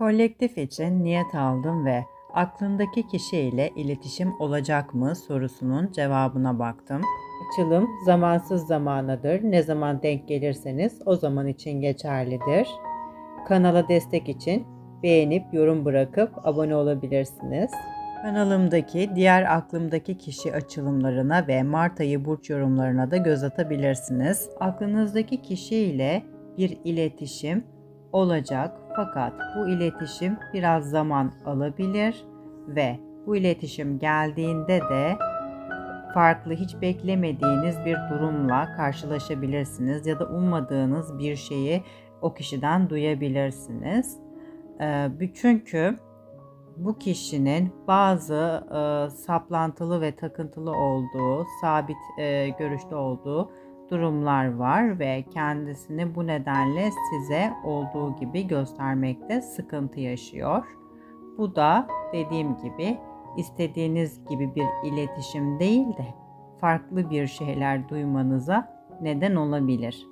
Kolektif için niyet aldım ve aklındaki kişiyle iletişim olacak mı sorusunun cevabına baktım. Açılım zamansız zamanadır. Ne zaman denk gelirseniz o zaman için geçerlidir. Kanala destek için beğenip yorum bırakıp abone olabilirsiniz. Kanalımdaki diğer aklımdaki kişi açılımlarına ve Mart ayı burç yorumlarına da göz atabilirsiniz. Aklınızdaki kişiyle bir iletişim olacak fakat bu iletişim biraz zaman alabilir ve bu iletişim geldiğinde de farklı hiç beklemediğiniz bir durumla karşılaşabilirsiniz ya da ummadığınız bir şeyi o kişiden duyabilirsiniz. Ee, Çünkü bu kişinin bazı e, saplantılı ve takıntılı olduğu, sabit e, görüşte olduğu durumlar var ve kendisini bu nedenle size olduğu gibi göstermekte sıkıntı yaşıyor. Bu da dediğim gibi istediğiniz gibi bir iletişim değil de farklı bir şeyler duymanıza neden olabilir.